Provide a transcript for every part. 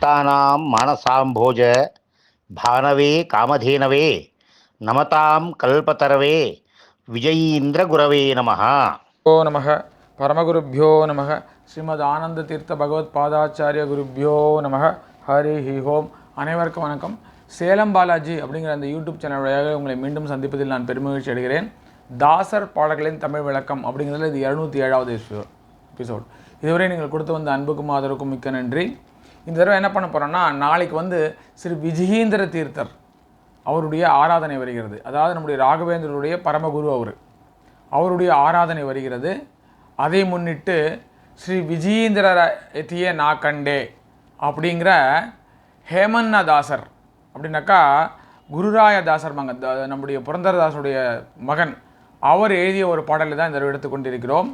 சக்தானாம் மானசாம்போஜ பானவே காமதேனவே நமதாம் கல்பதரவே விஜயீந்திர குரவே நமஹா ஓ நமக பரமகுருப்பியோ நமக ஸ்ரீமத் ஆனந்த தீர்த்த பகவத் பாதாச்சாரிய குருப்பியோ நமக ஹரி ஹி ஹோம் அனைவருக்கும் வணக்கம். சேலம் பாலாஜி அப்படிங்கிற அந்த யூடியூப் சேனல் வழியாக உங்களை மீண்டும் சந்திப்பதில் நான் பெருமகிழ்ச்சி அடைகிறேன். தாசர் பாடல்களின் தமிழ் விளக்கம் அப்படிங்கிறதுல இது இரநூத்தி ஏழாவது எபிசோட் இதுவரை நீங்கள் கொடுத்து வந்த அன்புக்கும் ஆதரவுக்கும் மிக்க நன்றி. இந்த தடவை என்ன பண்ண போகிறோன்னா நாளைக்கு வந்து ஸ்ரீ விஜயேந்திர தீர்த்தர் அவருடைய ஆராதனை வருகிறது. அதாவது நம்முடைய ராகவேந்திரருடைய பரமகுரு அவர். அவருடைய ஆராதனை வருகிறது. அதை முன்னிட்டு ஸ்ரீ விஜயேந்திர எத்திய நா கண்டே அப்படிங்கிற ஹேமன்னதாசர் அப்படின்னாக்கா குருராயதாசர் மகன் நம்முடைய புரந்தரதாசருடைய மகன் அவர் எழுதிய ஒரு பாடலை தான் இந்த எடுத்துக்கொண்டிருக்கிறோம்.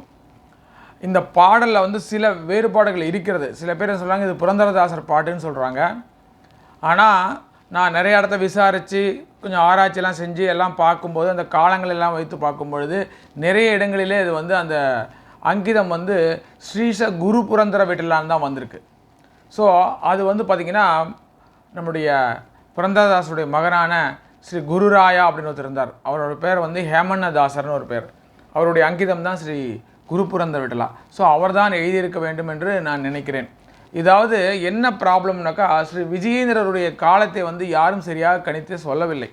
இந்த பாடலில் வந்து சில வேறுபாடுகள் இருக்கிறது. சில பேர் சொல்கிறாங்க இது புரந்தரதாசர் பாட்டுன்னு சொல்கிறாங்க ஆனால் நான் நிறைய இடத்த விசாரித்து கொஞ்சம் ஆராய்ச்சியெல்லாம் செஞ்சு எல்லாம் பார்க்கும்போது அந்த காலங்கள் எல்லாம் வைத்து பார்க்கும்பொழுது நிறைய இடங்களிலே இது வந்து அந்த அங்கிதம் வந்து ஸ்ரீச குரு புரந்தர வீட்டிலான் தான் வந்திருக்கு. ஸோ அது வந்து பார்த்திங்கன்னா நம்முடைய புரந்தரதாசருடைய மகனான ஸ்ரீ குருராயா அப்படின்னு ஒருத்தர் இருந்தார். அவரோட பேர் வந்து ஹேமன்னதாசர்னு ஒரு பேர். அவருடைய அங்கிதம் தான் ஸ்ரீ குரு பிறந்த விடலாம். ஸோ அவர்தான் எழுதியிருக்க வேண்டும் என்று நான் நினைக்கிறேன். இதாவது என்ன ப்ராப்ளம்னாக்கா ஸ்ரீ விஜயேந்திரருடைய காலத்தை வந்து யாரும் சரியாக கணித்து சொல்லவில்லை.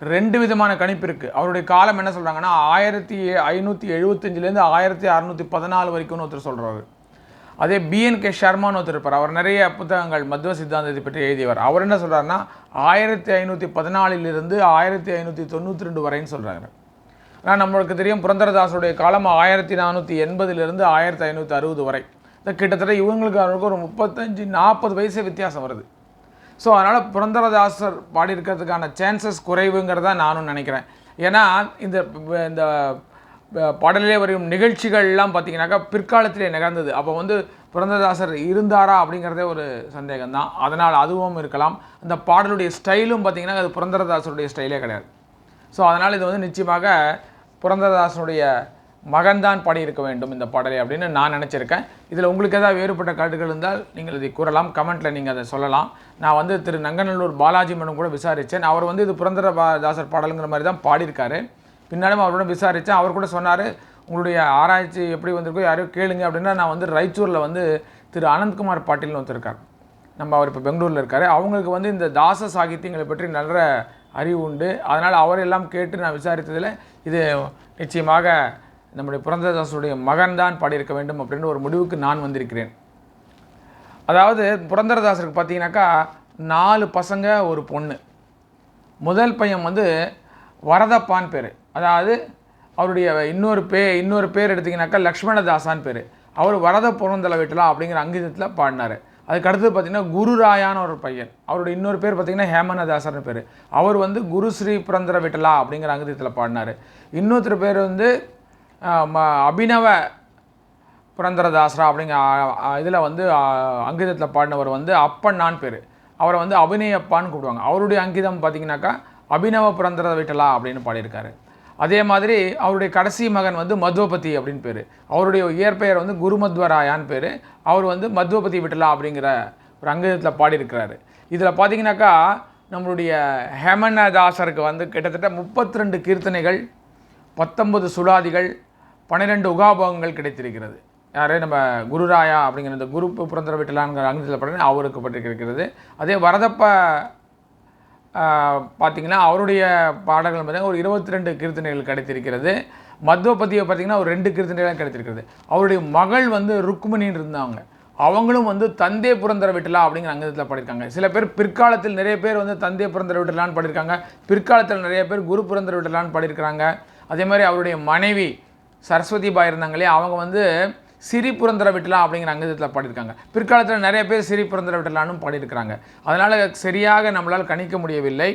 ரெண்டு விதமான கணிப்பு இருக்குது அவருடைய காலம் என்ன சொல்கிறாங்கன்னா ஆயிரத்தி ஐநூற்றி எழுபத்தஞ்சிலேருந்து ஆயிரத்தி அறநூற்றி பதினாலு வரைக்கும்னு ஒருத்தர் சொல்கிறாரு அதே பிஎன் கே சர்மான்னு ஒருத்தர் இருப்பார். அவர் நிறைய புத்தகங்கள் மத்வ சித்தாந்தத்தை பற்றி எழுதியவர். அவர் என்ன சொல்கிறாருன்னா ஆயிரத்தி ஐநூற்றி பதினாலிலிருந்து ஆயிரத்தி ஐநூற்றி தொண்ணூற்றி ரெண்டு வரைன்னு சொல்கிறாங்க ஆனால் நம்மளுக்கு தெரியும் புரந்தரதாசுடைய காலம் ஆயிரத்தி நானூற்றி எண்பதுலேருந்து ஆயிரத்தி ஐநூற்றி அறுபது வரை. இந்த கிட்டத்தட்ட இவங்களுக்கு அவங்களுக்கு ஒரு முப்பத்தஞ்சு நாற்பது வயசு வித்தியாசம் வருது. ஸோ அதனால் புரந்தரதாசர் பாடியிருக்கிறதுக்கான சான்சஸ் குறைவுங்கிறத நானும் நினைக்கிறேன். ஏன்னா இந்த இந்த பாடலே வரும் நிகழ்ச்சிகள்லாம் பார்த்தீங்கன்னாக்கா பிற்காலத்திலே நிகழ்ந்தது. அப்போ வந்து புரந்ததாசர் இருந்தாரா அப்படிங்கிறதே ஒரு சந்தேகம் தான் அதனால் அதுவும் இருக்கலாம். அந்த பாடலுடைய ஸ்டைலும் பார்த்தீங்கன்னா அது புரந்தரதாசருடைய ஸ்டைலே கிடையாது. ஸோ அதனால் இது வந்து நிச்சயமாக புரந்தரதாசனுடைய மகன்தான் பாடியிருக்க வேண்டும் இந்த பாடலை அப்படின்னு நான் நினச்சிருக்கேன். இதில் உங்களுக்கு ஏதாவது வேறுபட்ட கருத்துக்கள் இருந்தால் நீங்கள் இதை கூறலாம். கமெண்ட்டில் நீங்கள் அதை சொல்லலாம். நான் வந்து திரு நங்கநல்லூர் பாலாஜி மேடம் கூட விசாரித்தேன் அவர் வந்து இது புரந்தர தாசர் பாடலுங்கிற மாதிரி தான் பாடியிருக்காரு. பின்னாலும் அவரோட விசாரித்தேன் அவர் கூட சொன்னார் உங்களுடைய ஆராய்ச்சி எப்படி வந்திருக்கோ யாரையோ கேளுங்க அப்படின்னா நான் வந்து ராய்ச்சூரில் வந்து திரு அனந்த்குமார் பாட்டீல்னு ஒருத்தருக்கார் நம்ம அவர் இப்போ பெங்களூரில் இருக்கார். அவங்களுக்கு வந்து இந்த தாச சாகித்யங்களை பற்றி நல்ல அறிவு உண்டு. அதனால் அவரெல்லாம் கேட்டு நான் விசாரித்ததில் இது நிச்சயமாக நம்முடைய புரந்தரதாசருடைய மகன் தான் பாடியிருக்க வேண்டும் அப்படின்னு ஒரு முடிவுக்கு நான் வந்திருக்கிறேன். அதாவது புரந்தரதாசருக்கு பார்த்தீங்கன்னாக்கா நாலு பசங்க ஒரு பொண்ணு. முதல் பையன் வந்து வரதப்பான் பேர். அதாவது அவருடைய இன்னொரு பே இன்னொரு பேர் எடுத்திங்கனாக்கா லக்ஷ்மணதாசான் பேர். அவர் வரத புறந்தல வீட்டலாம் அப்படிங்கிற அங்கிதத்தில் பாடினார். அதுக்கு அடுத்தது பார்த்தீங்கன்னா குருராயான ஒரு பையன். அவருடைய இன்னொரு பேர் பார்த்தீங்கன்னா ஹேமனதாசர்னு பேர். அவர் வந்து குரு ஸ்ரீ புரந்தர விட்டலா அப்படிங்கிற அங்கிதத்தில் பாடினார். இன்னொருத்தர் பேர் வந்து ம- அபினவ புரந்தரதாசரா அப்படிங்கிற இதில் வந்து அங்கிதத்தில் பாடினவர் வந்து அப்பண்ணான் பேர். அவரை வந்து அபிநயப்பான்னு கூப்பிடுவாங்க. அவருடைய அங்கிதம் பார்த்தீங்கன்னாக்கா அபினவ புரந்தர விட்டலா அப்படின்னு பாடியிருக்காரு. அதே மாதிரி அவருடைய கடைசி மகன் வந்து மத்வபதி அப்படின்னு பேர். அவருடைய இயற்பெயர் வந்து குருமத்வராயான்னு பேர். அவர் வந்து மத்வபதி விட்டலா அப்படிங்கிற ஒரு அங்கத்தில் பாடியிருக்கிறாரு. இதில் பார்த்தீங்கன்னாக்கா நம்மளுடைய ஹேமனதாசருக்கு வந்து கிட்டத்தட்ட 32 கீர்த்தனைகள் பத்தொன்பது சுலாதிகள் பன்னிரெண்டு உகாபோகங்கள் கிடைத்திருக்கிறது. யாரே? நம்ம குருராயா அப்படிங்கிற இந்த குரு புரந்தர விட்டலாங்கிற அங்கத்தில் பாடினா அவருக்கு பட்டிருக்கிறது. அதே வரதப்ப பார்த்தீங்கன்னா அவருடைய பாடல்கள் பார்த்தீங்கன்னா ஒரு இருபத்தி ரெண்டு கீர்த்தனைகள் கிடைத்திருக்கிறது. மத்வபதியை பார்த்தீங்கன்னா ஒரு ரெண்டு கீர்த்தனைகள் கிடைத்திருக்கிறது. அவருடைய மகள் வந்து ருக்மிணின்னு இருந்தாங்க. அவங்களும் வந்து தந்தே புரந்தர விட்டலா அப்படிங்கிற அங்கத்தில் பாடியிருக்காங்க. சில பேர் பிற்காலத்தில் நிறைய பேர் வந்து தந்தே புரந்தர விட்டலான்னு பாடியிருக்காங்க. பிற்காலத்தில் நிறைய பேர் குரு புரந்தர விட்டலான்னு பாடியிருக்கிறாங்க. அதே மாதிரி அவருடைய மனைவி சரஸ்வதி பாய் இருந்தாங்களே அவங்க வந்து சிரி புரந்தர விட்டலாம் அப்படிங்கிற அங்கத்தில் பாடியிருக்காங்க. பிற்காலத்தில் நிறைய பேர் சிரி புரந்தர விட்டலான்னு பாடியிருக்கிறாங்க. அதனால் சரியாக நம்மளால் கணிக்க முடியவில்லை.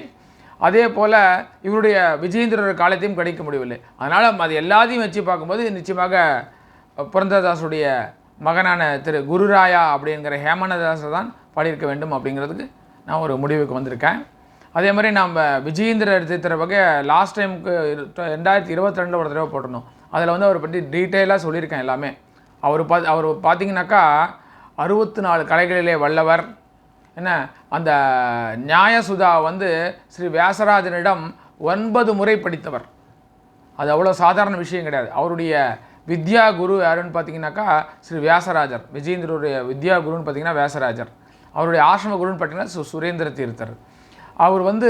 அதே போல் இவருடைய விஜயேந்திரர் காலத்தையும் கணிக்க முடியவில்லை. அதனால் அது எல்லாத்தையும் வச்சு பார்க்கும்போது நிச்சயமாக புரந்ததாசுடைய மகனான திரு குருராயா அப்படிங்கிற ஹேமனதாசர் தான் பாடியிருக்க வேண்டும் அப்படிங்கிறதுக்கு நான் ஒரு முடிவுக்கு வந்திருக்கேன். அதே மாதிரி நம்ம விஜயேந்திரர் எடுத்துக்கிற வகை லாஸ்ட் டைமுக்கு ரெண்டாயிரத்தி இருபத்தி ரெண்டில் ஒரு தடவை போட்டிருந்தோம். அதில் வந்து அவரை பற்றி டீட்டெயிலாக சொல்லியிருக்கேன் எல்லாமே. அவர் பா அவர் பார்த்தீங்கன்னாக்கா அறுபத்தி நாலு கலைகளிலே வல்லவர். என்ன? அந்த நியாயசுதா வந்து ஸ்ரீ வியாசராஜனிடம் ஒன்பது முறை படித்தவர். அது அவ்வளோ சாதாரண விஷயம் கிடையாது. அவருடைய வித்யா குரு யாருன்னு பார்த்தீங்கன்னாக்கா ஸ்ரீ வியாசராஜர். விஜயேந்திரருடைய வித்யா குருன்னு பார்த்தீங்கன்னா வியாசராஜர். அவருடைய ஆசிரம குருன்னு பார்த்தீங்கன்னா சு சுரேந்திர தீர்த்தர். அவர் வந்து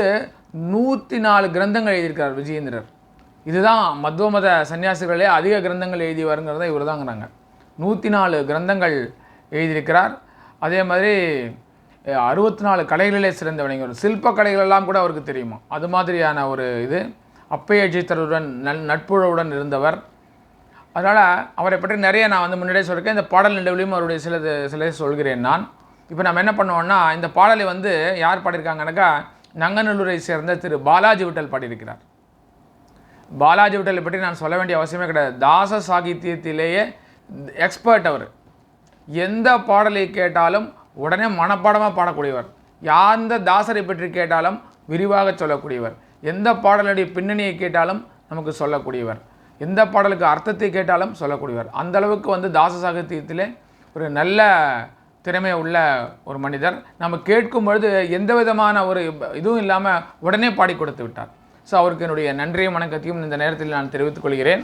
நூற்றி நாலு கிரந்தங்கள் எழுதியிருக்கார் விஜயேந்திரர். இதுதான் மத்வ மத சன்னியாசிகளே அதிக கிரந்தங்கள் எழுதி வருங்கிறத இவர் தாங்கிறாங்க நூற்றி நாலு கிரந்தங்கள் எழுதியிருக்கிறார். அதே மாதிரி அறுபத்தி நாலு கலைகளிலே சிறந்த வினைஞர் சில்ப கலைகளெல்லாம் கூட அவருக்கு தெரியுமா? அது மாதிரியான ஒரு இது. அப்பைய அஜித்தருடன் நல் நட்புழவுடன் இருந்தவர். அதனால் அவரை பற்றி நிறைய நான் வந்து முன்னாடியே சொல்லியிருக்கேன். இந்த பாடல் நிலவிலையும் அவருடைய சிலது சில சொல்கிறேன் நான். இப்போ நம்ம என்ன பண்ணுவோம்னா இந்த பாடலை வந்து யார் பாடியிருக்காங்கனாக்கா நங்கநல்லூரை சேர்ந்த திரு பாலாஜி விட்டல் பாடியிருக்கிறார். பாலாஜி விட்டலை பற்றி நான் சொல்ல வேண்டிய அவசியமே கிடையாது. தாச சாகித்யத்திலேயே எக்ஸ்பர்ட் அவர். எந்த பாடலை கேட்டாலும் உடனே மனப்பாடமாக பாடக்கூடியவர். எந்த தாசரை பற்றி கேட்டாலும் விரிவாக சொல்லக்கூடியவர். எந்த பாடலுடைய பின்னணியை கேட்டாலும் நமக்கு சொல்லக்கூடியவர். எந்த பாடலுக்கு அர்த்தத்தை கேட்டாலும் சொல்லக்கூடியவர். அந்தளவுக்கு வந்து தாச சாகித்யத்தில் ஒரு நல்ல திறமை உள்ள ஒரு மனிதர். நம்ம கேட்கும் பொழுது எந்த விதமான ஒரு இதுவும் இல்லாமல் உடனே பாடி கொடுத்து விட்டார். ஸோ அவருக்கு என்னுடைய நன்றியும் வணக்கத்தையும் இந்த நேரத்தில் நான் தெரிவித்துக் கொள்கிறேன்.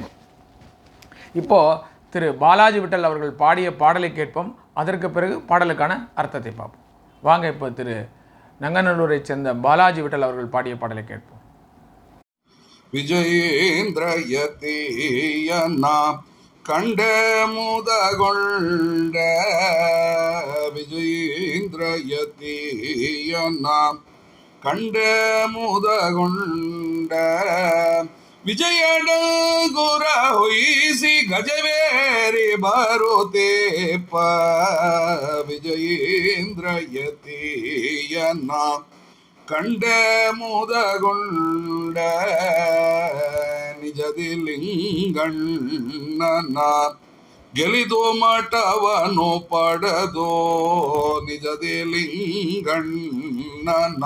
இப்போது திரு பாலாஜி விட்டல் அவர்கள் பாடிய பாடலை கேட்போம். அதற்கு பிறகு பாடலுக்கான அர்த்தத்தை பார்ப்போம். வாங்க இப்போ திரு நங்கநல்லூரை சேர்ந்த பாலாஜி விட்டல் அவர்கள் பாடிய பாடலை கேட்போம். விஜயேந்திரயதீய நாம் கண்ட முதகொண்ட விஜயேந்திரயதீய நாம் கண்ட முதகொண்ட ಗುರ ಹೊಯ್ಸಿ ಗಜವೇರಿ ಬರುತ್ತೇಪ ವಿಜಯೇಂದ್ರಯತೀಯನ ಕಂಡ ಮುದಗೊಂಡ ನಿಜದಿ ಲಿಂಗಣ್ಣನ ಗೆಲಿದು ಮಠವನು ಪಡೆದೋ ನಿಜದಿ ಲಿಂಗಣ್ಣನ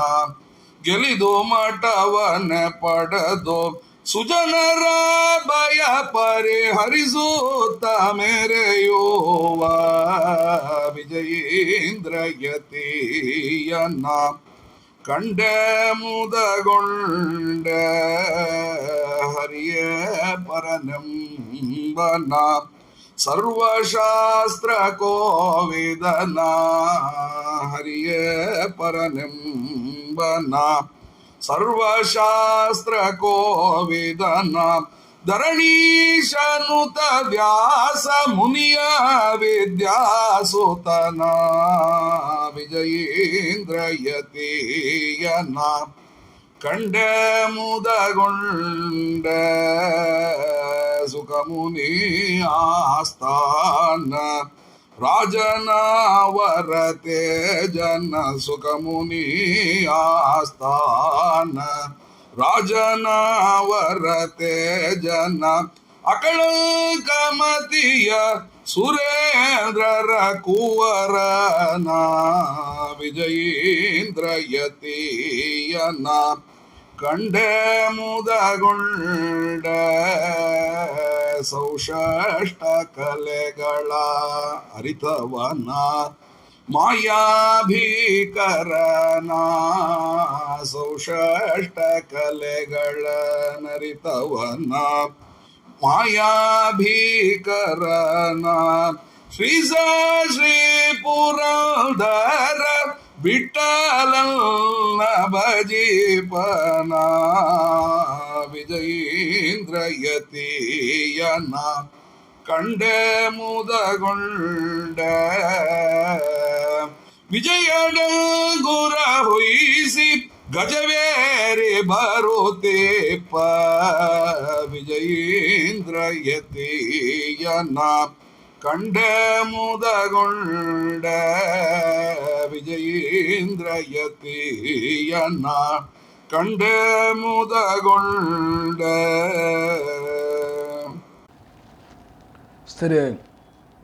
ಗೆಲಿದು ಮಠವನ ಪಡೆದೋ ಸುಜನರ ಭಯ ಪರಿಹರಿಸುತ್ತ ಮೆರೆಯುವ ವಿಜಯೇಂದ್ರಯತೀಯನ ಕಂಡ ಮುದಗೊಂಡ ಹರಿಯ ಪರನಂಬನ ಸರ್ವಶಾಸ್ತ್ರ ಕೋವಿದನ ಹರಿಯ ಪರನಂಬನ ಸರ್ವಶಾಸ್ತ್ರ ಕೋವಿದನ ಧರಣೀಶನುತ ವ್ಯಾಸ ಮುನಿಯ ವಿದ್ಯಾಸುತನ ವಿಜಯೇಂದ್ರಯತೀಯನ ಕಂಡ ಮುದಗೊಂಡ రాజనావర తేజన సుఖముని ఆస్థాన రాజనావర తేజన అకళంకమతియ సురేంద్ర కువరనా విజయేంద్రయతీయనా ಕುವರನ ವಿಜಯೇಂದ್ರಯತೀಯನ ಕಂಡೆ ಮುದಗೊಂಡ ಸೌಷಷ್ಟ ಕಲೆಗಳ ಅರಿತವನ ಮಾಯಾಭೀಕರನ ಸೌಷಷ್ಟ ಕಲೆಗಳ ನರಿತವನ ಮಾಯಾಭೀಕರನ ಶ್ರೀ ಸ ಶ್ರೀ ಪುರಂದರ ವಿಠಲನ ಭಜೀಪನ ವಿಜಯೇಂದ್ರಯತೀಯನ ಕಂಡ ಮುದಗೊಂಡ ವಿಜಯಡ ಗುರ ಹೊಯ್ಸಿ ಗಜವೇರಿ ಬರುತ್ತೇಪ ವಿಜಯೇಂದ್ರಯತೀಯನ கண்ட முதகொண்ட விஜயேந்திரயத்தீயண்ணா. கண்ட முதகொண்ட திரு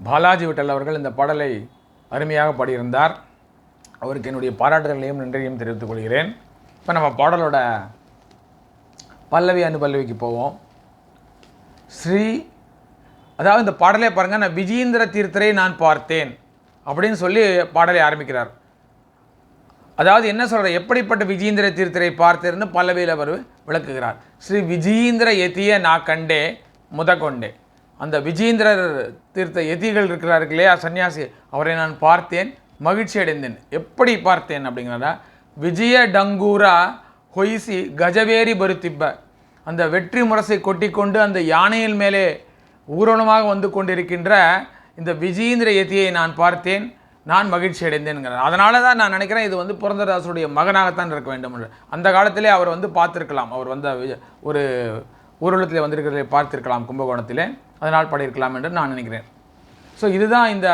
பாலாஜி விட்டல் அவர்கள் இந்த பாடலை அருமையாக பாடியிருந்தார். அவருக்கு என்னுடைய பாராட்டுதலையும் நன்றியையும் தெரிவித்துக் கொள்கிறேன். இப்போ நம்ம பாடலோட பல்லவி அனுபல்லவிக்கு போவோம். ஸ்ரீ அதாவது இந்த பாடலே பாருங்கள் நான் விஜயேந்திர தீர்த்தரை நான் பார்த்தேன் அப்படின்னு சொல்லி பாடலை ஆரம்பிக்கிறார். அதாவது என்ன சொல்கிறார் எப்படிப்பட்ட விஜயேந்திர தீர்த்தரை பார்த்தேன்னு பல்லவியில் அவர் விளக்குகிறார். ஸ்ரீ விஜயேந்திர எத்திய நான் கண்டே முதகொண்டே அந்த விஜயேந்திரர் தீர்த்த எதிகள் இருக்கிறார் இல்லையா சன்னியாசி அவரை நான் பார்த்தேன் மகிழ்ச்சி அடைந்தேன். எப்படி பார்த்தேன்? அப்படிங்கிறதா விஜய டங்கூரா ஹொய்சி கஜவேரி பருத்திப்ப. அந்த வெற்றி முரசை கொட்டிக்கொண்டு அந்த யானையின் மேலே ஊர்வலமாக வந்து கொண்டிருக்கின்ற இந்த விஜயேந்திர யதியை நான் பார்த்தேன். நான் மகிழ்ச்சி அடைந்தேன்கிறார் அதனால தான் நான் நினைக்கிறேன் இது வந்து புரந்தரதாசுடைய மகனாகத்தான் இருக்க வேண்டும் என்று. அந்த காலத்திலே அவர் வந்து பார்த்துருக்கலாம். அவர் வந்து ஒரு ஊர்வலத்தில் வந்திருக்கிறதை பார்த்திருக்கலாம் கும்பகோணத்திலே. அதனால் பாடியிருக்கலாம் என்று நான் நினைக்கிறேன். ஸோ இதுதான் இந்த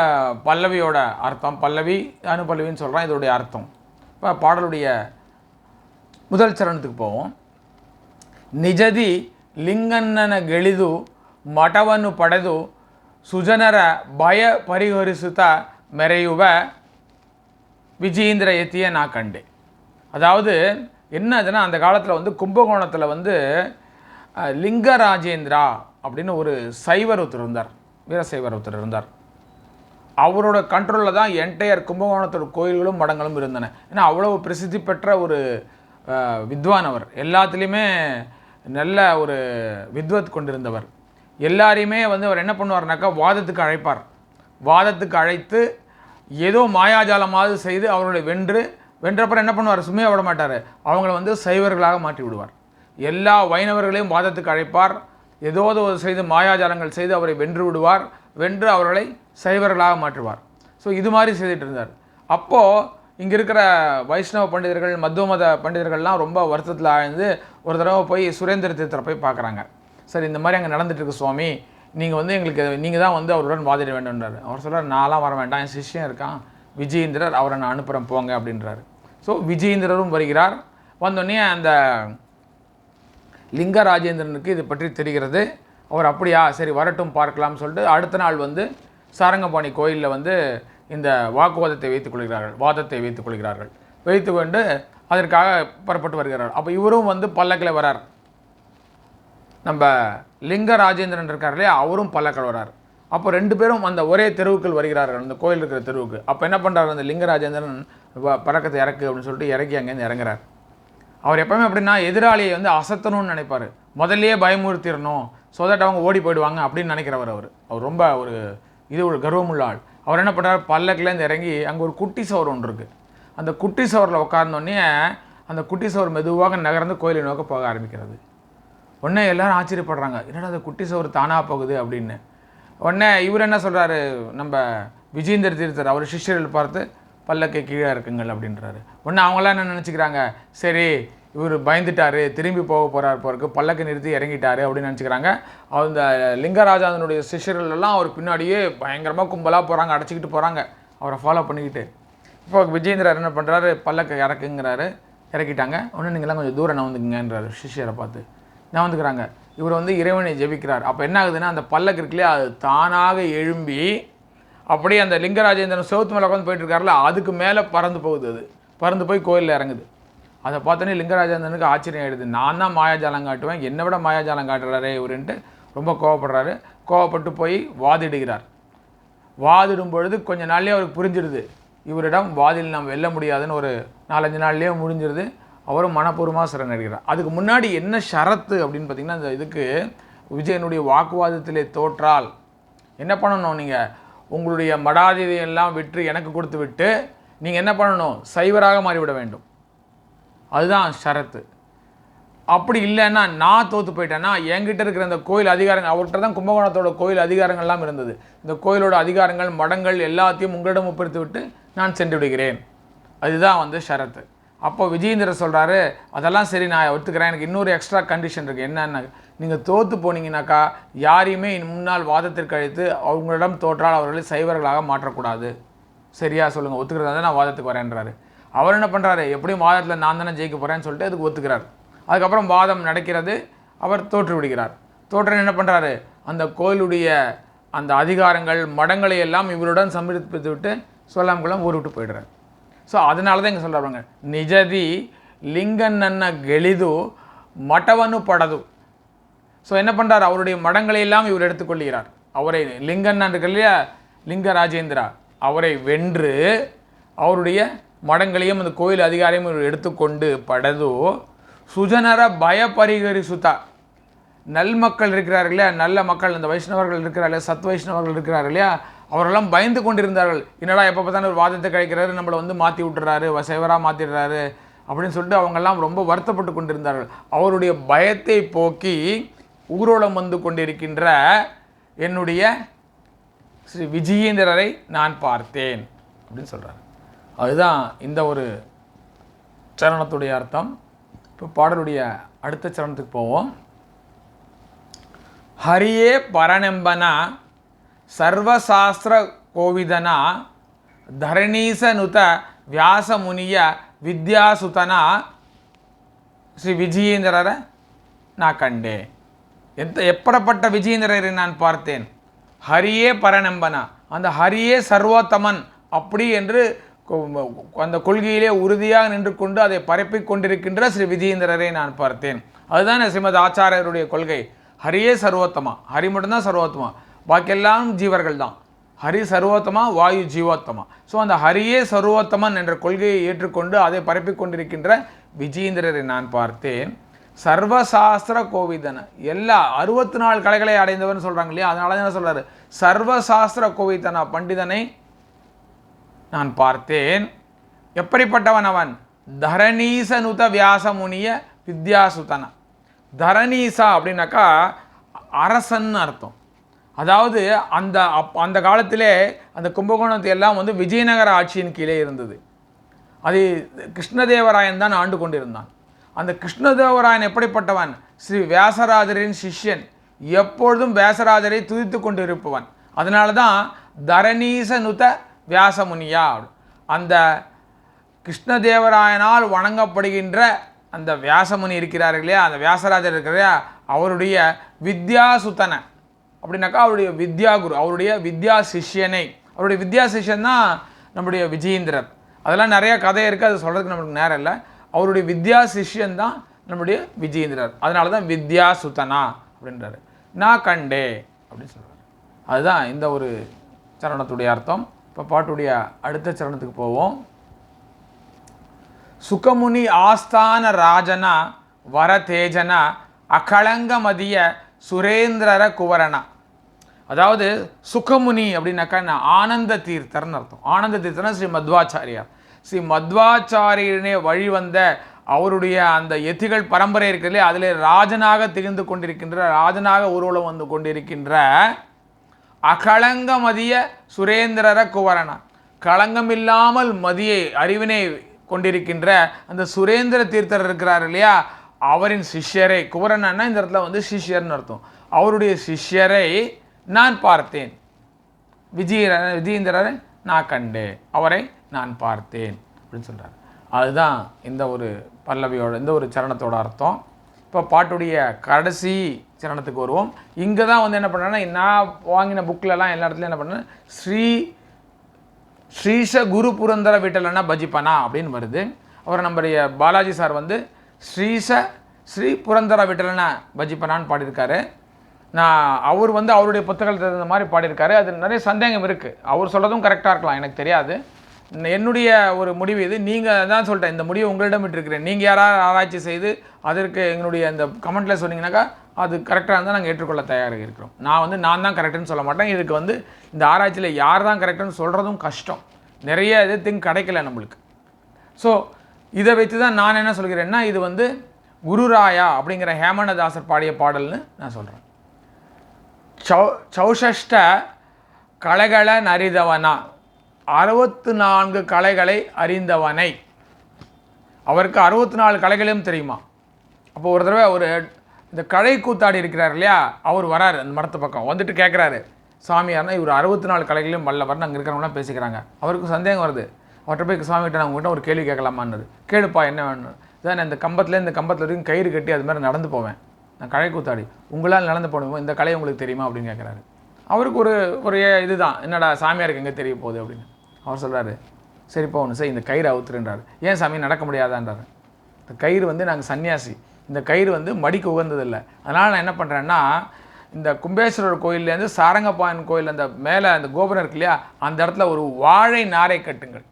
பல்லவியோட அர்த்தம். பல்லவி அனுபல்லவின்னு சொல்கிறான் இதோடைய அர்த்தம். இப்போ பாடலுடைய முதல் சரணத்துக்கு போவோம். நிஜதி லிங்கண்ணன கெளிது ಮಠವನ್ನು ಪಡೆದು ಸುಜನರ ಭಯ ಪರಿಹರಿಸುತ್ತಾ ಮೆರೆಯುವ விஜயேந்திர எத்திய நான் கண்டேன் அதாவது என்னதுன்னா அந்த காலத்தில் வந்து கும்பகோணத்தில் வந்து அஹ், லிங்கராஜேந்திரா அப்படின்னு ஒரு சைவர் ஒருத்தர் இருந்தார் வீரசைவர் ஒருத்தர் இருந்தார் அவரோட கண்ட்ரோலில் தான் என்டையர் கும்பகோணத்தோட கோயில்களும் மடங்களும் இருந்தன ஏன்னா அவ்வளவு பிரசித்தி பெற்ற ஒரு அஹ், வித்வான் அவர் எல்லாத்துலேயுமே நல்ல ஒரு வித்வத் கொண்டிருந்தவர் எல்லாரையுமே வந்து அவர் என்ன பண்ணுவார்னாக்கா வாதத்துக்கு அழைப்பார். வாதத்துக்கு அழைத்து ஏதோ மாயாஜாலமாவது செய்து அவர்களை வென்று வென்றப்புறம் என்ன பண்ணுவார்? சும்மையா விட மாட்டார். அவங்கள வந்து சைவர்களாக மாற்றி விடுவார். எல்லா வைணவர்களையும் வாதத்துக்கு அழைப்பார். ஏதோ ஒரு செய்து மாயாஜாலங்கள் செய்து அவரை வென்று விடுவார். வென்று அவர்களை சைவர்களாக மாற்றுவார். ஸோ இது மாதிரி செய்துட்டு இருந்தார். அப்போது இங்கே இருக்கிற வைஷ்ணவ பண்டிதர்கள் மத்துவ மத பண்டிதர்கள்லாம் ரொம்ப வருத்தத்தில் ஆழ்ந்து ஒரு தடவை போய் சுரேந்திர தீர்த்தரை போய் பார்க்குறாங்க. சரி இந்த மாதிரி அங்கே நடந்துட்டுருக்கு சுவாமி. நீங்கள் வந்து எங்களுக்கு நீங்கள் தான் வந்து அவருடன் வாதிட வேண்டும்ன்றார். அவர் சொல்கிறார் நான்லாம் வர வேண்டாம். என் சிஷ்யன் இருக்கான். விஜயேந்திரர் அவரை நான் அனுப்புகிறேன் போங்க. அப்படின்றாரு. ஸோ விஜயேந்திரரும் வருகிறார். வந்தோடனே அந்த லிங்கராஜேந்திரனுக்கு இது பற்றி தெரிகிறது. அவர் அப்படியா? சரி வரட்டும் பார்க்கலாம்னு சொல்லிட்டு அடுத்த நாள் வந்து சாரங்கபாணி கோயிலில் வந்து இந்த வாக்குவாதத்தை வைத்துக் கொள்கிறார்கள். வாதத்தை வைத்துக் கொள்கிறார்கள். வைத்து கொண்டு அதற்காக புறப்பட்டு வருகிறார். அப்போ இவரும் வந்து பல்லக்கில் வரார். நம்ம லிங்க ராஜேந்திரன் இருக்கார் இல்லையா? அவரும் பல்லக்கில் வரார் அப்போ ரெண்டு பேரும் அந்த ஒரே தெருவுக்குள் வருகிறார்கள் அந்த கோயில் இருக்கிற தெருவுக்கு. அப்போ என்ன பண்ணுறாரு அந்த லிங்க ராஜேந்திரன் பறக்கத்தை இறக்கு அப்படின்னு சொல்லிட்டு இறக்கி அங்கேருந்து இறங்குறார். அவர் எப்பவுமே அப்படின்னா எதிராளியை வந்து அசத்தணும்னு நினைப்பார். முதல்லையே பயமுறுத்திடணும். ஸோ தட் அவங்க ஓடி போயிடுவாங்க அப்படின்னு நினைக்கிறவர் அவர். அவர் ரொம்ப ஒரு இது ஒரு கர்வமுள்ள ஆள். அவர் என்ன பண்ணுறாரு பல்லக்கிலேருந்து இறங்கி அங்கே ஒரு குட்டி சவர் ஒன்று இருக்குது அந்த குட்டி சவரில் உட்கார்ந்தோடனே அந்த குட்டி சவர் மெதுவாக நகர்ந்து கோயிலை நோக்க போக ஆரம்பிக்கிறது. உடனே எல்லாரும் ஆச்சரியப்படுறாங்க. என்னடா அந்த குட்டி சோறு தானாக போகுது அப்படின்னு. உடனே இவர் என்ன சொல்கிறாரு நம்ம விஜேந்தர் தீர்த்தர் அவர் சிஷ்யர்கள் பார்த்து பல்லக்கை கீழே இருக்குங்கள் அப்படின்றாரு. உடனே அவங்களாம் என்ன நினச்சிக்கிறாங்க? சரி இவர் பயந்துட்டாரு திரும்பி போக போகிறார் போகிறக்கு பல்லக்கை நிறுத்தி இறங்கிட்டாரு அப்படின்னு நினச்சிக்கிறாங்க. அந்த லிங்கராஜாதனுடைய சிஷ்யர்கள் எல்லாம் அவர் பின்னாடியே பயங்கரமாக கும்பலாக போகிறாங்க அடைச்சிக்கிட்டு போகிறாங்க அவரை ஃபாலோ பண்ணிக்கிட்டு. இப்போ விஜயேந்திரர் என்ன பண்ணுறாரு பல்லக்கை இறக்குங்கிறாரு இறக்கிட்டாங்க. உடனே நீங்கள்லாம் கொஞ்சம் தூரம் வந்துக்குங்கன்றாரு சிஷ்யரை பார்த்து. வந்துக்கிறாங்க இவர் வந்து இறைவனை ஜெபிக்கிறார். அப்போ என்ன ஆகுதுன்னா அந்த பல்லக்கு இருக்குல்லையே அது தானாக எழும்பி அப்படியே அந்த லிங்கராஜேந்திரன் சிவத்து மேலே உட்காந்து போயிட்டுருக்காருல அதுக்கு மேலே பறந்து போகுது அது. பறந்து போய் கோயிலில் இறங்குது. அதை பார்த்தோன்னே லிங்கராஜேந்திரனுக்கு ஆச்சரியம் ஆயிடுது. நான் தான் மாயாஜாலம் காட்டுவேன் என்னை விட மாயாஜாலம் காட்டுறாரே இவருன்ட்டு ரொம்ப கோவப்படுறாரு. கோவப்பட்டு போய் வாதிடுகிறார். வாதிடும் பொழுது கொஞ்ச நாள்லேயே அவருக்கு புரிஞ்சிடுது. இவரிடம் வாதில் நாம் வெல்ல முடியாதுன்னு ஒரு நாலஞ்சு நாள்லேயே முடிஞ்சிருது. அவரும் மனப்பூர்வமாக சரணடைகிறார். அதுக்கு முன்னாடி என்ன ஷரத்து அப்படின்னு பார்த்தீங்கன்னா இந்த இதுக்கு விஜயனுடைய வாக்குவாதத்திலே தோற்றால் என்ன பண்ணணும் நீங்கள் உங்களுடைய மடாதிதையெல்லாம் விற்று எனக்கு கொடுத்து விட்டு நீங்கள் என்ன பண்ணணும்? சைவராக மாறிவிட வேண்டும். அதுதான் ஷரத்து. அப்படி இல்லைன்னா நான் தோற்று போயிட்டேன்னா என்கிட்ட இருக்கிற இந்த கோயில் அதிகாரங்கள் அவர்கிட்ட தான் கும்பகோணத்தோட கோயில் அதிகாரங்கள்லாம் இருந்தது. இந்த கோயிலோட அதிகாரங்கள் மடங்கள் எல்லாத்தையும் உங்களிடம் ஒப்படைத்து விட்டு நான் சென்று விடுகிறேன். அதுதான் வந்து ஷரத்து. அப்போ விஜயேந்திர சொல்கிறாரு அதெல்லாம் சரி நான் ஒத்துக்கிறேன். எனக்கு இன்னொரு எக்ஸ்ட்ரா கண்டிஷன் இருக்குது என்னென்ன நீங்கள் தோற்று போனீங்கன்னாக்கா யாரையுமே இனி முன்னால் வாதத்திற்கு அழைத்து அவங்களிடம் தோற்றால் அவர்களை சைவர்களாக மாற்றக்கூடாது. சரியா சொல்லுங்கள் ஒத்துக்கிறதா தான் நான் வாதத்துக்கு வரேன்றாரு அவர் என்ன பண்ணுறாரு எப்படியும் வாதத்தில் நான் தானே ஜெயிக்க போகிறேன்னு சொல்லிட்டு அதுக்கு ஒத்துக்கிறார். அதுக்கப்புறம் வாதம் நடக்கிறது அவர் தோற்று விடுகிறார். தோற்றம் என்ன பண்ணுறாரு அந்த கோயிலுடைய அந்த அதிகாரங்கள் மடங்களை எல்லாம் இவருடன் சமர்ப்பித்து விட்டு சொல்லாமக்குள்ள ஊர் விட்டு போயிடுறார். ஸோ அதனால தான் இங்கே சொல்கிறாங்க நிஜதி லிங்கன்னன்ன கெளிது மடவனு படது. ஸோ என்ன பண்ணுறார் அவருடைய மடங்களை எல்லாம் இவர் எடுத்துக்கொள்கிறார் அவரை லிங்கண்ணன் இருக்கு இல்லையா லிங்க ராஜேந்திரா அவரை வென்று அவருடைய மடங்களையும் அந்த கோயில் அதிகாரியும் இவர் எடுத்துக்கொண்டு படது. சுஜனர நல் மக்கள் இருக்கிறார்கள் இல்லையா? நல்ல மக்கள். இந்த வைஷ்ணவர்கள் இருக்கிறார்கள் சத் வைஷ்ணவர்கள் இருக்கிறார் இல்லையா? அவரெல்லாம் பயந்து கொண்டிருந்தார்கள். என்னடா எப்போ பார்த்தாலும் ஒரு வாதத்தை கிடைக்கிறாரு நம்மளை வந்து மாற்றி விட்டுறாரு சைவராக மாற்றிடுறாரு அப்படின்னு சொல்லிட்டு அவங்கெல்லாம் ரொம்ப வருத்தப்பட்டு கொண்டிருந்தார்கள். அவருடைய பயத்தை போக்கி ஊர்வலம் வந்து கொண்டிருக்கின்ற என்னுடைய ஸ்ரீ விஜயேந்திரரை நான் பார்த்தேன் அப்படின்னு சொல்கிறார் அதுதான் இந்த ஒரு சரணத்துடைய அர்த்தம். இப்போ பாடலுடைய அடுத்த சரணத்துக்கு போவோம். ஹரியே பரணெம்பனா ಸರ್ವಶಾಸ್ತ್ರ ಕೋವಿದನ ಧರಣೀಸನುತ ವ್ಯಾಸಮುನಿಯ ವಿದ್ಯಾಸುತನ ஸ்ரீ விஜயேந்திரரை நான் கண்டேன் எந்த எப்படப்பட்ட விஜயேந்திரரை நான் பார்த்தேன் ஹரியே பரநம்பனா அந்த ஹரியே சர்வோத்தமன் அப்படி என்று கொ- அந்த கொள்கையிலே உறுதியாக நின்று கொண்டு அதை பரப்பிக் கொண்டிருக்கின்ற ஸ்ரீ விஜயேந்திரரை நான் பார்த்தேன் அதுதான் ஸ்ரீமத் ஆச்சாரியருடைய கொள்கை ஹரியே சர்வோத்தமா ஹரி மட்டும்தான் சர்வோத்தமா பாக்கியெல்லாம் ஜீவர்கள் தான் ஹரி சர்வோத்தமா வாயு ஜீவோத்தமா. ஸோ அந்த ஹரியே சர்வோத்தமன் என்ற கொள்கையை ஏற்றுக்கொண்டு அதை பரப்பிக் கொண்டிருக்கின்ற விஜயேந்திரரை நான் பார்த்தேன். சர்வசாஸ்திர கோவிதன. எல்லா அறுபத்தி நாலு கலைகளை அடைந்தவன் சொல்கிறாங்க இல்லையா? அதனால தான் என்ன சொல்கிறாரு சர்வசாஸ்திர கோவிதனா பண்டிதனை நான் பார்த்தேன். எப்படிப்பட்டவன் அவன்? தரணீசனுத வியாசமுனிய வித்யாசுதன. தரணீசா அப்படின்னாக்கா அரசன் அர்த்தம். அதாவது அந்த அப் அந்த காலத்திலே அந்த கும்பகோணத்தை எல்லாம் வந்து விஜயநகர ஆட்சியின் கீழே இருந்தது. அது கிருஷ்ணதேவராயன் தான் ஆண்டு கொண்டிருந்தான். அந்த கிருஷ்ணதேவராயன் எப்படிப்பட்டவன்? ஸ்ரீ வியாசராஜரின் சிஷ்யன். எப்பொழுதும் வியாசராஜரை துதித்து கொண்டிருப்பவன். அதனால தான் தரணீசனுத வியாசமுனியா. அந்த கிருஷ்ணதேவராயனால் வணங்கப்படுகின்ற அந்த வியாசமுனி இருக்கிறார் இல்லையா? அந்த வியாசராஜர் இருக்கிற அவருடைய வித்யாசுத்தனை அப்படின்னாக்கா அவருடைய வித்யா குரு அவருடைய வித்யா சிஷ்யனை. அவருடைய வித்யா சிஷ்யன் தான் நம்முடைய விஜயேந்திரர். அதெல்லாம் நிறைய கதை இருக்குது அது சொல்கிறதுக்கு நம்மளுக்கு நேரம் இல்லை. அவருடைய வித்யா சிஷ்யன் தான் நம்முடைய விஜயேந்திரர். அதனால தான் வித்யா சுத்தனா அப்படின்றாரு. நான் கண்டே அப்படின்னு சொல்கிறார் அதுதான் இந்த ஒரு சரணத்துடைய அர்த்தம். இப்போ பாட்டுடைய அடுத்த சரணத்துக்கு போவோம். சுகமுனி ஆஸ்தான ராஜன வரதேஜன அகளங்கமதிய சுரேந்திரர குவரணா. அதாவது சுகமுனி அப்படின்னாக்கா ஆனந்த தீர்த்தர்னு அர்த்தம். ஆனந்த தீர்த்தர்னா ஸ்ரீ மத்வாச்சாரியார். ஸ்ரீ மத்வாச்சாரியனே வழிவந்த அவருடைய அந்த எத்திகள் பரம்பரை இருக்கிறதுலே அதில் ராஜனாக திகழ்ந்து கொண்டிருக்கின்ற ராஜனாக ஊர்வலம் வந்து கொண்டிருக்கின்ற அகளங்க மதிய சுரேந்திரர குவரனா களங்கமில்லாமல் மதியை அறிவினை கொண்டிருக்கின்ற அந்த சுரேந்திர தீர்த்தர் இருக்கிறார் இல்லையா? அவரின் சிஷ்யரை குவரனா இந்த இடத்துல வந்து சிஷ்யர்னு அர்த்தம். அவருடைய சிஷ்யரை நான் பார்த்தேன். விஜய விஜயேந்திரரை நான் கண்டேன். அவரை நான் பார்த்தேன் அப்படின்னு சொல்கிறார் அதுதான் இந்த ஒரு பல்லவியோட இந்த ஒரு சரணத்தோட அர்த்தம். இப்போ பாட்டுடைய கடைசி சரணத்துக்கு வருவோம். இங்கே தான் வந்து என்ன பண்ணுறேன்னா நான் வாங்கின புக்கிலலாம் எல்லா இடத்துலையும் என்ன பண்ணேன் ஸ்ரீ ஸ்ரீஷ குரு புரந்தர விட்டலனா பஜிப்பனா அப்படின்னு வருது. அவர் நம்முடைய பாலாஜி சார் வந்து ஸ்ரீச ஸ்ரீ புரந்தர விட்டலனா பஜிப்பனான்னு பாடியிருக்காரு. நான் அவர் வந்து அவருடைய புத்தகத்தில் தகுந்த மாதிரி பாடியிருக்காரு. அது நிறைய சந்தேகம் இருக்குது அவர் சொல்கிறதும் கரெக்டாக இருக்கலாம் எனக்கு தெரியாது. என்னுடைய ஒரு முடிவு இது. நீங்கள் தான் சொல்லிட்டேன் இந்த முடிவு உங்களிடம் விட்டுருக்கிறேன். நீங்கள் யாராவது ஆராய்ச்சி செய்து அதற்கு எங்களுடைய அந்த கமெண்ட்டில் சொன்னீங்கன்னாக்கா அது கரெக்டாக இருந்தால் நாங்கள் ஏற்றுக்கொள்ள தயாராக இருக்கிறோம். நான் வந்து நான் தான் கரெக்டுன்னு சொல்ல மாட்டேன். இதுக்கு வந்து இந்த ஆராய்ச்சியில் யார் தான் கரெக்டுன்னு சொல்கிறதும் கஷ்டம். நிறைய இது திங் கிடைக்கல நம்மளுக்கு. ஸோ இதை வைத்து தான் நான் என்ன சொல்கிறேன்னா இது வந்து குருராயா அப்படிங்கிற ஹேமனதாசர் பாடிய பாடல்னு நான் சொல்கிறேன் சௌ சௌஷஷ்ட கலைகளை அறிந்தவனா அறுபத்து நான்கு கலைகளை அறிந்தவனை. அவருக்கு அறுபத்தி நாலு கலைகளையும் தெரியுமா? அப்போ ஒரு தடவை ஒரு இந்த கலை கூத்தாடி இருக்கிறார் இல்லையா அவர் வராரு அந்த மரத்து பக்கம். வந்துட்டு கேட்குறாரு சாமியார்னா இவர் அறுபத்தி நாலு கலைகளையும் வல்லவர்னு அங்கே இருக்கிறவங்களாம் பேசிக்கிறாங்க. அவருக்கு சந்தேகம் வருது. அவர்கிட்ட போய் சாமிகிட்ட நான் உங்கள்கிட்ட ஒரு கேள்வி கேட்கலாமான்னு கேளுப்பா என்ன வேணும் இதான் இந்த கம்பத்தில் இந்த கம்பத்தில் வரைக்கும் கயிறு கட்டி அது மாதிரி நடந்து போவேன். நான் கழை கூத்தாடி. உங்களால் நடந்து போகணும் இந்த கலை உங்களுக்கு தெரியுமா அப்படின்னு கேட்குறாரு. அவருக்கு ஒரு ஒரு இதுதான். என்னடா சாமியாருக்கு எங்கே தெரிய போகுது அப்படின்னு. அவர் சொல்கிறாரு சரிப்பா ஒன்று சார் இந்த கயிறு அவுத்துருன்றார் ஏன் சாமி நடக்க முடியாதான்றாரு. இந்த கயிறு வந்து நாங்கள் சன்னியாசி. இந்த கயிறு வந்து மடிக்கு உகந்ததில்லை. அதனால் நான் என்ன பண்ணுறேன்னா இந்த கும்பேஸ்வரர் கோயில்லேருந்து சாரங்கப்பாயன் கோயில் அந்த மேலே அந்த கோபுரம் இருக்கு இல்லையா அந்த இடத்துல ஒரு வாழை நாரை கட்டுங்கள்.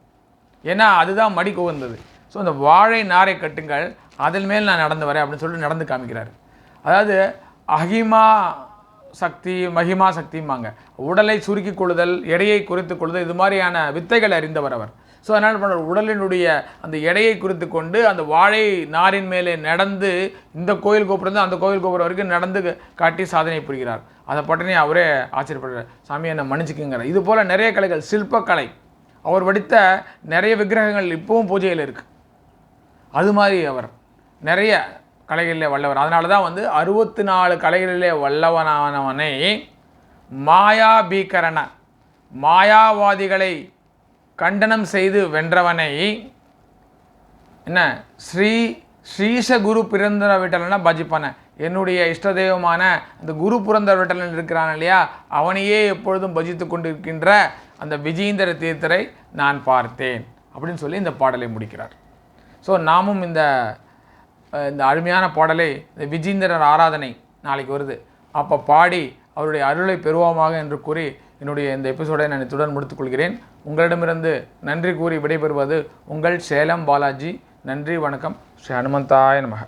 ஏன்னா அதுதான் மடி குவந்தது ஸோ அந்த வாழை நாரை கட்டுங்கள் அதில் மேல் நான் நடந்து வரேன் அப்படின்னு சொல்லிட்டு நடந்து காமிக்கிறார். அதாவது அகிமா சக்தி மகிமா சக்திம்பாங்க. உடலை சுருக்கி கொள்ளுதல் எடையை குறைத்து கொள்ளுதல் இது மாதிரியான வித்தைகள் அறிந்தவர் அவர். ஸோ அதனால் பண்ணுற உடலினுடைய அந்த எடையை குறித்து கொண்டு அந்த வாழை நாரின் மேலே நடந்து இந்த கோயில் கோபுரம் அந்த கோயில் கோபுரம் வரைக்கும் நடந்து காட்டி சாதனை புரிகிறார். அதை பட்டனே அவரே ஆச்சரியப்படுறார். சாமி என்னை மன்னிச்சுக்குங்கிறார் இது போல் நிறைய கலைகள் சிற்பக்கலை அவர் வடித்த நிறைய விக்கிரகங்கள் இப்பவும் பூஜையில் இருக்குது அது மாதிரி அவர் நிறைய கலைகளிலே வல்லவர். அதனால தான் வந்து அறுபத்தி நாலு கலைகளிலே வல்லவனானவனை மாயாபீகரண மாயாவாதிகளை கண்டனம் செய்து வென்றவனை என்ன? ஸ்ரீ ஸ்ரீச குரு பிறந்தர விட்டலன்னா பஜிப்பான. என்னுடைய இஷ்ட தெய்வமான அந்த குரு புரந்தர் விட்டலன் இருக்கிறான் இல்லையா? அவனையே எப்பொழுதும் பஜித்து கொண்டிருக்கின்ற அந்த விஜயேந்திர தீர்த்தரை நான் பார்த்தேன் அப்படின்னு சொல்லி இந்த பாடலை முடிக்கிறார். ஸோ நாமும் இந்த இந்த அருமையான பாடலை இந்த விஜேந்திரர் ஆராதனை நாளைக்கு வருது. அப்போ பாடி அவருடைய அருளை பெறுவோமாக என்று கூறி என்னுடைய இந்த எபிசோடை நான் இத்துடன் முடித்துக்கொள்கிறேன் உங்களிடமிருந்து நன்றி கூறி விடைபெறுவது உங்கள் சேலம் பாலாஜி. நன்றி வணக்கம். ஸ்ரீ ஹனுமந்தாய நமக.